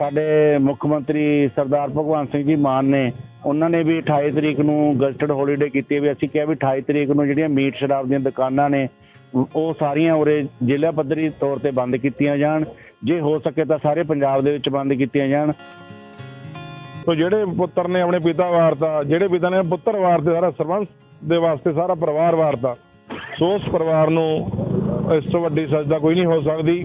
ਸਾਡੇ ਮੁੱਖ ਮੰਤਰੀ ਸਰਦਾਰ ਭਗਵੰਤ ਸਿੰਘ ਜੀ ਮਾਨ ਨੇ, ਉਹਨਾਂ ਨੇ ਵੀ 28 ਤਰੀਕ ਨੂੰ ਗਜ਼ਟਡ ਹੌਲੀਡੇ ਕੀਤੀ ਵੀ ਅਸੀਂ ਕਿਹਾ ਵੀ 28 ਤਰੀਕ ਨੂੰ ਜਿਹੜੀਆਂ ਮੀਟ ਸ਼ਰਾਬ ਦੀਆਂ ਦੁਕਾਨਾਂ ਨੇ, ਉਹ ਸਾਰੀਆਂ ਉਰੇ ਜ਼ਿਲ੍ਹਾ ਪੱਧਰੀ ਤੌਰ ਤੇ ਬੰਦ ਕੀਤੀਆਂ ਜਾਣ। ਜੇ ਹੋ ਸਕੇ ਤਾਂ ਸਾਰੇ ਪੰਜਾਬ ਦੇ ਵਿੱਚ ਬੰਦ ਕੀਤੀਆਂ ਜਾਣ। ਤੋ ਜਿਹੜੇ ਪੁੱਤਰ ਨੇ ਆਪਣੇ ਪਿਤਾ ਵਾਰਤਾ, ਜਿਹੜੇ ਪਿਤਾ ਨੇ ਪੁੱਤਰ ਵਾਰਤੇ ਸਾਰਾ ਸਰਬੰਸ ਦੇ ਵਾਸਤੇ ਸਾਰਾ ਪਰਿਵਾਰ ਵਾਰਤਾ, ਸੋ ਉਸ ਪਰਿਵਾਰ ਨੂੰ ਇਸ ਤੋਂ ਵੱਡੀ ਸਜ਼ਾ ਕੋਈ ਨਹੀਂ ਹੋ ਸਕਦੀ।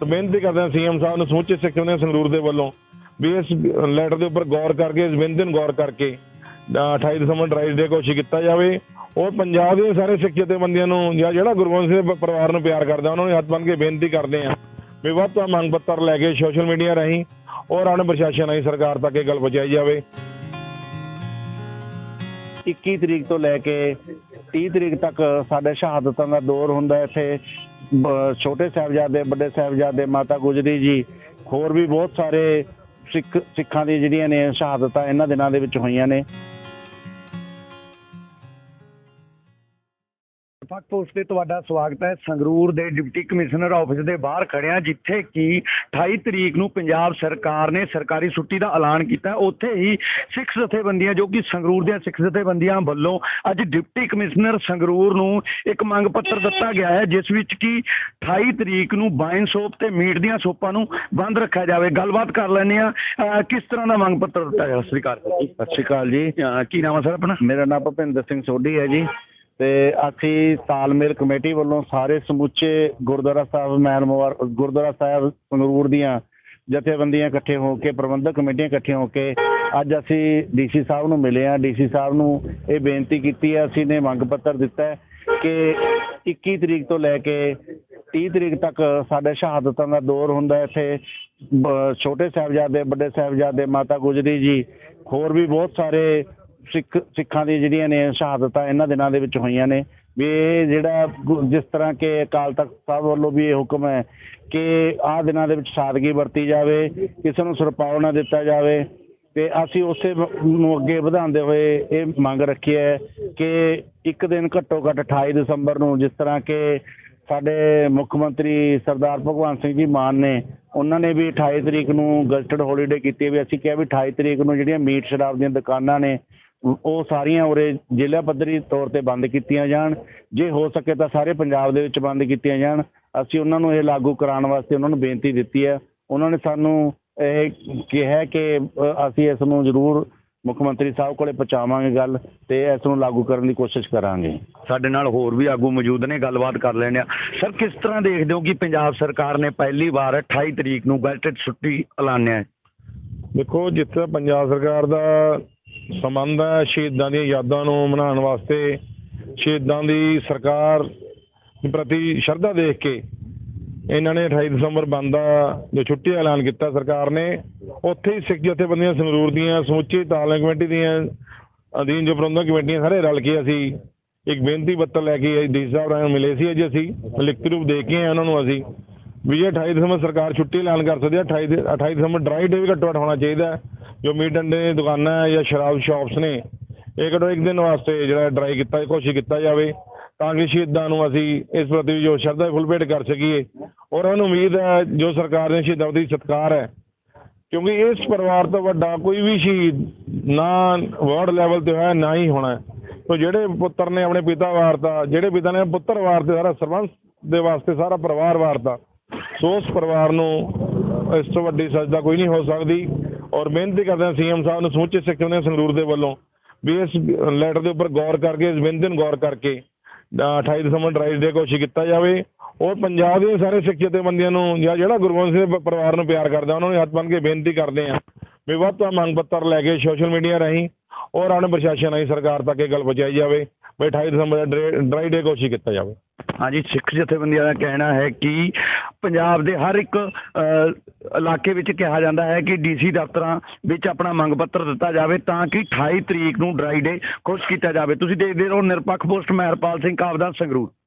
ਤਾਂ ਬੇਨਤੀ ਕਰਦੇ ਹਾਂ ਸੀਐਮ ਸਾਹਿਬ ਨੂੰ ਸਮੁੱਚੇ ਸਿੱਖ ਨੇ ਸੰਗਰੂਰ ਦੇ ਵੱਲੋਂ ਵੀ ਇਸ ਲੈਟਰ ਦੇ ਉੱਪਰ ਗੌਰ ਕਰਕੇ, ਇਸ ਬਿੰਦ ਨੂੰ ਗੌਰ ਕਰਕੇ 28 ਦਸੰਬਰ ਡਰਾਈਵ ਡੇ ਘੋਸ਼ਿਤ ਕੀਤਾ ਜਾਵੇ। ਔਰ ਪੰਜਾਬ ਦੇ ਸਾਰੇ ਸਿੱਖ ਜਥੇਬੰਦੀਆਂ ਨੂੰ ਜਾਂ ਜਿਹੜਾ ਗੁਰਗੋਬਿੰਦ ਸਿੰਘ ਦੇ ਪਰਿਵਾਰ ਨੂੰ ਪਿਆਰ ਕਰਦਾ, ਉਹਨਾਂ ਨੂੰ ਹੱਥ ਬੰਨ੍ਹ ਕੇ ਬੇਨਤੀ ਕਰਦੇ ਹਾਂ ਵੀ ਵੱਧ ਤੋਂ ਮੰਗ ਪੱਤਰ ਲੈ ਕੇ ਸੋਸ਼ਲ ਮੀਡੀਆ ਰਾਹੀਂ ਔਰ ਅਣ ਪ੍ਰਸ਼ਾਸਨ ਰਾਹੀਂ ਸਰਕਾਰ ਤੱਕ ਇਹ ਗੱਲ ਪਹੁੰਚਾਈ ਜਾਵੇ। 21 ਤਰੀਕ ਤੋਂ ਲੈ ਕੇ 30 ਤਰੀਕ ਤੱਕ ਸਾਡੇ ਸ਼ਹਾਦਤਾਂ ਦਾ ਦੌਰ ਹੁੰਦਾ ਇੱਥੇ। ਛੋਟੇ ਸਾਹਿਬਜ਼ਾਦੇ, ਵੱਡੇ ਸਾਹਿਬਜ਼ਾਦੇ, ਮਾਤਾ ਗੁਜਰੀ ਜੀ, ਹੋਰ ਵੀ ਬਹੁਤ ਸਾਰੇ ਸਿੱਖ ਸਿੱਖਾਂ ਦੀ ਜਿਹੜੀਆਂ ਨੇ ਸ਼ਹਾਦਤਾਂ ਇਹਨਾਂ ਦਿਨਾਂ ਦੇ ਵਿੱਚ ਹੋਈਆਂ ਨੇ। ਫਕ ਪੋਸਟ ਤੇ ਤੁਹਾਡਾ ਸਵਾਗਤ ਹੈ। ਸੰਗਰੂਰ ਦੇ ਡਿਪਟੀ ਕਮਿਸ਼ਨਰ ਆਫਿਸ ਦੇ ਬਾਹਰ ਖੜਿਆ ਜਿੱਥੇ ਕਿ 28 ਤਰੀਕ ਨੂੰ ਪੰਜਾਬ ਸਰਕਾਰ ਨੇ ਸਰਕਾਰੀ ਛੁੱਟੀ ਦਾ ਐਲਾਨ ਕੀਤਾ। ਉੱਥੇ ਹੀ ਸਿੱਖ ਜਥੇਬੰਦੀਆਂ ਜੋ ਕਿ ਸੰਗਰੂਰ ਦੀਆਂ ਸਿੱਖ ਜਥੇਬੰਦੀਆਂ ਵੱਲੋਂ ਅੱਜ ਡਿਪਟੀ ਕਮਿਸ਼ਨਰ ਸੰਗਰੂਰ ਨੂੰ ਇੱਕ ਮੰਗ ਪੱਤਰ ਦਿੱਤਾ ਗਿਆ ਹੈ ਜਿਸ ਵਿੱਚ ਕਿ 28 ਤਰੀਕ ਨੂੰ ਵਾਈਨ ਸ਼ੋਪ ਤੇ ਮੀਟ ਦੀਆਂ ਸ਼ੋਪਾਂ ਨੂੰ ਬੰਦ ਰੱਖਿਆ ਜਾਵੇ। ਗੱਲਬਾਤ ਕਰ ਲੈਂਦੇ ਆ ਕਿਸ ਤਰ੍ਹਾਂ ਦਾ ਮੰਗ ਪੱਤਰ ਦਿੱਤਾ ਗਿਆ? ਸਤਿ ਸ਼੍ਰੀ ਅਕਾਲ ਜੀ। ਸਤਿ ਸ਼੍ਰੀ ਅਕਾਲ ਜੀ। ਕੀ ਨਾਮ ਹੈ ਸਰ ਆਪਣਾ? ਮੇਰਾ ਨਾਮ ਭੁਪਿੰਦਰ ਸਿੰਘ ਸੋਢੀ ਹੈ ਜੀ। ਤੇ ਅਸੀਂ ਤਾਲਮੇਲ ਕਮੇਟੀ ਵੱਲੋਂ ਸਾਰੇ ਸਮੁੱਚੇ ਗੁਰਦੁਆਰਾ ਸਾਹਿਬ ਮੈਨ ਮੈਨਮੋਰ ਗੁਰਦੁਆਰਾ ਸਾਹਿਬ ਸੰਗਰੂਰ ਦੀਆਂ ਜਥੇਬੰਦੀਆਂ ਇਕੱਠੇ ਹੋ ਕੇ, ਪ੍ਰਬੰਧਕ ਕਮੇਟੀਆਂ ਇਕੱਠੀਆਂ ਹੋ ਕੇ ਅੱਜ ਅਸੀਂ ਡੀਸੀ ਸਾਹਿਬ ਨੂੰ ਮਿਲੇ ਆ ਡੀਸੀ ਸਾਹਿਬ ਨੂੰ ਇਹ ਬੇਨਤੀ ਕੀਤੀ ਹੈ, ਅਸੀਂ ਨੇ ਮੰਗ ਪੱਤਰ ਦਿੱਤਾ ਕਿ 21 ਤਰੀਕ ਤੋਂ ਲੈ ਕੇ 30 ਤਰੀਕ ਤੱਕ ਸਾਡੇ ਸ਼ਹਾਦਤਾਂ ਦਾ ਦੌਰ ਹੁੰਦਾ ਇੱਥੇ ਛੋਟੇ ਸਾਹਿਬਜ਼ਾਦੇ, ਵੱਡੇ ਸਾਹਿਬਜ਼ਾਦੇ, ਮਾਤਾ ਗੁਜਰੀ ਜੀ, ਹੋਰ ਵੀ ਬਹੁਤ ਸਾਰੇ ਸਿੱਖ ਸਿੱਖਾਂ ਦੀ ਜਿਹੜੀਆਂ ਨੇ ਸ਼ਹਾਦਤਾਂ ਇਹਨਾਂ ਦਿਨਾਂ ਦੇ ਵਿੱਚ ਹੋਈਆਂ ਨੇ, ਵੀ ਇਹ ਜਿਹੜਾ ਜਿਸ ਤਰ੍ਹਾਂ ਕਿ ਅਕਾਲ ਤਖਤ ਸਾਹਿਬ ਵੱਲੋਂ ਵੀ ਇਹ ਹੁਕਮ ਹੈ ਕਿ ਆਹ ਦਿਨਾਂ ਦੇ ਵਿੱਚ ਸਾਦਗੀ ਵਰਤੀ ਜਾਵੇ, ਕਿਸੇ ਨੂੰ ਸਰਪਾਉ ਨਾ ਦਿੱਤਾ ਜਾਵੇ ਤੇ ਅਸੀਂ ਉਸੇ ਨੂੰ ਅੱਗੇ ਵਧਾਉਂਦੇ ਹੋਏ ਇਹ ਮੰਗ ਰੱਖੀ ਹੈ ਕਿ ਇੱਕ ਦਿਨ ਘੱਟੋ ਘੱਟ 28 ਦਸੰਬਰ ਨੂੰ ਜਿਸ ਤਰ੍ਹਾਂ ਕਿ ਸਾਡੇ ਮੁੱਖ ਮੰਤਰੀ ਸਰਦਾਰ ਭਗਵੰਤ ਸਿੰਘ ਜੀ ਮਾਨ ਨੇ, ਉਹਨਾਂ ਨੇ ਵੀ 28 ਤਰੀਕ ਨੂੰ ਗਜ਼ਟਡ ਹੌਲੀਡੇ ਕੀਤੀ ਵੀ ਅਸੀਂ ਕਿਹਾ ਵੀ 28 ਤਰੀਕ ਨੂੰ ਜਿਹੜੀਆਂ ਮੀਟ ਸ਼ਰਾਬ ਦੀਆਂ ਦੁਕਾਨਾਂ ਨੇ ਉਹ ਸਾਰੀਆਂ ਉਰੇ ਜ਼ਿਲ੍ਹਾ ਪੱਧਰੀ ਤੌਰ ਤੇ ਬੰਦ ਕੀਤੀਆਂ ਜਾਣ। ਜੇ ਹੋ ਸਕੇ ਤਾਂ ਸਾਰੇ ਪੰਜਾਬ ਦੇ ਵਿੱਚ ਬੰਦ ਕੀਤੀਆਂ ਜਾਣ। ਅਸੀਂ ਉਹਨਾਂ ਨੂੰ ਇਹ ਲਾਗੂ ਕਰਾਉਣ ਵਾਸਤੇ ਉਹਨਾਂ ਨੂੰ ਬੇਨਤੀ ਦਿੱਤੀ ਹੈ। ਉਹਨਾਂ ਨੇ ਸਾਨੂੰ ਇਹ ਕਿਹਾ ਕਿ ਅਸੀਂ ਇਸ ਨੂੰ ਜ਼ਰੂਰ ਮੁੱਖ ਮੰਤਰੀ ਸਾਹਿਬ ਕੋਲੇ ਪਹੁੰਚਾਵਾਂਗੇ ਗੱਲ ਤੇ ਇਸ ਨੂੰ ਲਾਗੂ ਕਰਨ ਦੀ ਕੋਸ਼ਿਸ਼ ਕਰਾਂਗੇ। ਸਾਡੇ ਨਾਲ ਹੋਰ ਵੀ ਆਗੂ ਮੌਜੂਦ ਨੇ ਗੱਲਬਾਤ ਕਰ ਲੈਣੇ ਆ ਸਰ ਕਿਸ ਤਰ੍ਹਾਂ ਦੇਖਦੇ ਹੋ ਕਿ ਪੰਜਾਬ ਸਰਕਾਰ ਨੇ ਪਹਿਲੀ ਵਾਰ 28 ਤਰੀਕ ਨੂੰ ਗਜ਼ਟਡ ਛੁੱਟੀ ਐਲਾਨਿਆ ਹੈ? ਦੇਖੋ ਜਿੱਥੇ ਪੰਜਾਬ ਸਰਕਾਰ ਦਾ ਸੰਬੰਧ ਹੈ ਸ਼ਹੀਦਾਂ ਦੀਆਂ ਯਾਦਾਂ ਨੂੰ ਮਨਾਉਣ ਵਾਸਤੇ ਸ਼ਹੀਦਾਂ ਦੀ ਸਰਕਾਰ ਪ੍ਰਤੀ ਸ਼ਰਧਾ ਦੇਖ ਕੇ ਇਹਨਾਂ ਨੇ 28 ਦਸੰਬਰ ਬੰਦ ਦਾ ਜੋ ਛੁੱਟੀ ਦਾ ਐਲਾਨ ਕੀਤਾ ਸਰਕਾਰ ਨੇ, ਉੱਥੇ ਹੀ ਸਿੱਖ ਜਥੇਬੰਦੀਆਂ ਸੰਗਰੂਰ ਦੀਆਂ, ਸਮੁੱਚੀ ਤਾਲਮੇਲ ਕਮੇਟੀ ਦੀਆਂ ਅਧੀਨ ਜੋ ਪ੍ਰਬੰਧਕ ਕਮੇਟੀਆਂ ਸਾਰੇ ਰਲ ਕੇ ਅਸੀਂ ਇੱਕ ਬੇਨਤੀ ਪੱਤਰ ਲੈ ਕੇ ਡੀ ਸਾਹਿਬ ਨਾਲ ਮਿਲੇ ਸੀ ਅੱਜ ਅਸੀਂ, ਲਿਖਤੀ ਰੂਪ ਦੇ ਕੇ ਆਏ ਉਹਨਾਂ ਨੂੰ ਅਸੀਂ, ਵੀ ਇਹ 28 ਦਸੰਬਰ ਸਰਕਾਰ ਛੁੱਟੀ ਐਲਾਨ ਕਰ ਸਕਦੀ ਹੈ 28 ਦੇ- 28 ਦਸੰਬਰ ਡਰਾਈ ਡੇ ਵੀ ਘੱਟੋ ਘੱਟ ਹੋਣਾ ਚਾਹੀਦਾ ਜੋ ਮੀਟ ਡੰਡੇ ਦੀਆਂ ਦੁਕਾਨਾਂ ਹੈ ਜਾਂ ਸ਼ਰਾਬ ਸ਼ਾਪਸ ਨੇ, ਇਹ ਘੱਟੋ ਇੱਕ ਦਿਨ ਵਾਸਤੇ ਜਿਹੜਾ ਡਰਾਈ ਕੀਤਾ, ਕੋਸ਼ਿਸ਼ ਕੀਤਾ ਜਾਵੇ ਤਾਂ ਕਿ ਸ਼ਹੀਦਾਂ ਨੂੰ ਅਸੀਂ ਇਸ ਪ੍ਰਤੀ ਜੋ ਸ਼ਰਧਾ ਫੁੱਲ ਭੇਟ ਕਰ ਸਕੀਏ ਔਰ ਉਹਨਾਂ ਨੂੰ ਉਮੀਦ ਹੈ ਜੋ ਸਰਕਾਰ ਨੇ ਸ਼ਹੀਦਾਂ ਦੀ ਸਤਿਕਾਰ ਹੈ, ਕਿਉਂਕਿ ਇਸ ਪਰਿਵਾਰ ਤੋਂ ਵੱਡਾ ਕੋਈ ਵੀ ਸ਼ਹੀਦ ਨਾ ਵਰਲਡ ਲੈਵਲ ਤੇ ਹੋਇਆ, ਨਾ ਹੀ ਹੋਣਾ ਹੈ। ਤੋ ਜਿਹੜੇ ਪੁੱਤਰ ਨੇ ਆਪਣੇ ਪਿਤਾ ਵਾਰਤਾ, ਜਿਹੜੇ ਪਿਤਾ ਨੇ ਪੁੱਤਰ ਵਾਰਤੇ, ਸਾਰਾ ਸਰਬੰਸ ਦੇ ਵਾਸਤੇ ਸਾਰਾ ਪਰਿਵਾਰ ਵਾਰਤਾ, ਸੋ ਉਸ ਪਰਿਵਾਰ ਨੂੰ ਇਸ ਤੋਂ ਵੱਡੀ ਸਜ਼ਾ ਕੋਈ ਨਹੀਂ ਹੋ ਸਕਦੀ ਔਰ ਬੇਨਤੀ ਕਰਦੇ ਹਾਂ ਸੀਐਮ ਸਾਹਿਬ ਨੂੰ ਸਮੁੱਚੇ ਸਿੱਖ ਨੇ ਸੰਗਰੂਰ ਦੇ ਵੱਲੋਂ ਵੀ ਇਸ ਲੈਟਰ ਦੇ ਉੱਪਰ ਗੌਰ ਕਰਕੇ, ਇਸ ਬੇਨਤੀ ਨੂੰ ਗੌਰ ਕਰਕੇ ਅਹ 28 ਦਸੰਬਰ ਡਰਾਈਵ ਡੇ ਘੋਸ਼ਿਤ ਕੀਤਾ ਜਾਵੇ। ਔਰ ਪੰਜਾਬ ਦੇ ਸਾਰੇ ਸਿੱਖ ਜਥੇਬੰਦੀਆਂ ਨੂੰ ਜਾਂ ਜਿਹੜਾ ਗੁਰੂ ਗੋਬਿੰਦ ਸਿੰਘ ਪਰਿਵਾਰ ਨੂੰ ਪਿਆਰ ਕਰਦਾ, ਉਹਨਾਂ ਨੂੰ ਹੱਥ ਬੰਨ੍ਹ ਕੇ ਬੇਨਤੀ ਕਰਦੇ ਹਾਂ ਵੀ ਵੱਧ ਤੋਂ ਮੰਗ ਪੱਤਰ ਲੈ ਕੇ ਸੋਸ਼ਲ ਮੀਡੀਆ ਰਾਹੀਂ ਔਰ ਆਪਣੇ ਪ੍ਰਸ਼ਾਸਨ ਰਾਹੀਂ ਸਰਕਾਰ ਤੱਕ ਇਹ ਗੱਲ ਪਹੁੰਚਾਈ ਜਾਵੇ। ਵੀ 28 ਦਸੰਬਰ ਦਾ ਡਰਾਈ ਡੇ ਘੋਸ਼ਿਤ ਕੀਤਾ ਜਾਵੇ। ਹਾਂਜੀ, ਸਿੱਖ ਜਥੇਬੰਦੀਆਂ ਦਾ ਕਹਿਣਾ ਹੈ ਕਿ ਪੰਜਾਬ ਦੇ ਹਰ ਇੱਕ ਇਲਾਕੇ ਵਿੱਚ ਕਿਹਾ ਜਾਂਦਾ ਹੈ ਕਿ ਡੀਸੀ ਦਫ਼ਤਰਾਂ ਵਿੱਚ ਆਪਣਾ ਮੰਗ ਪੱਤਰ ਦਿੱਤਾ ਜਾਵੇ ਤਾਂ ਕਿ 28 ਤਰੀਕ ਨੂੰ ਡਰਾਈ ਡੇ ਖੁਸ਼ ਕੀਤਾ ਜਾਵੇ। ਤੁਸੀਂ ਦੇਖਦੇ ਰਹੋ ਨਿਰਪੱਖ ਪੋਸਟ, ਮਹਿਰਪਾਲ ਸਿੰਘ ਕਾਬਦਾ ਸੰਗਰੂਰ।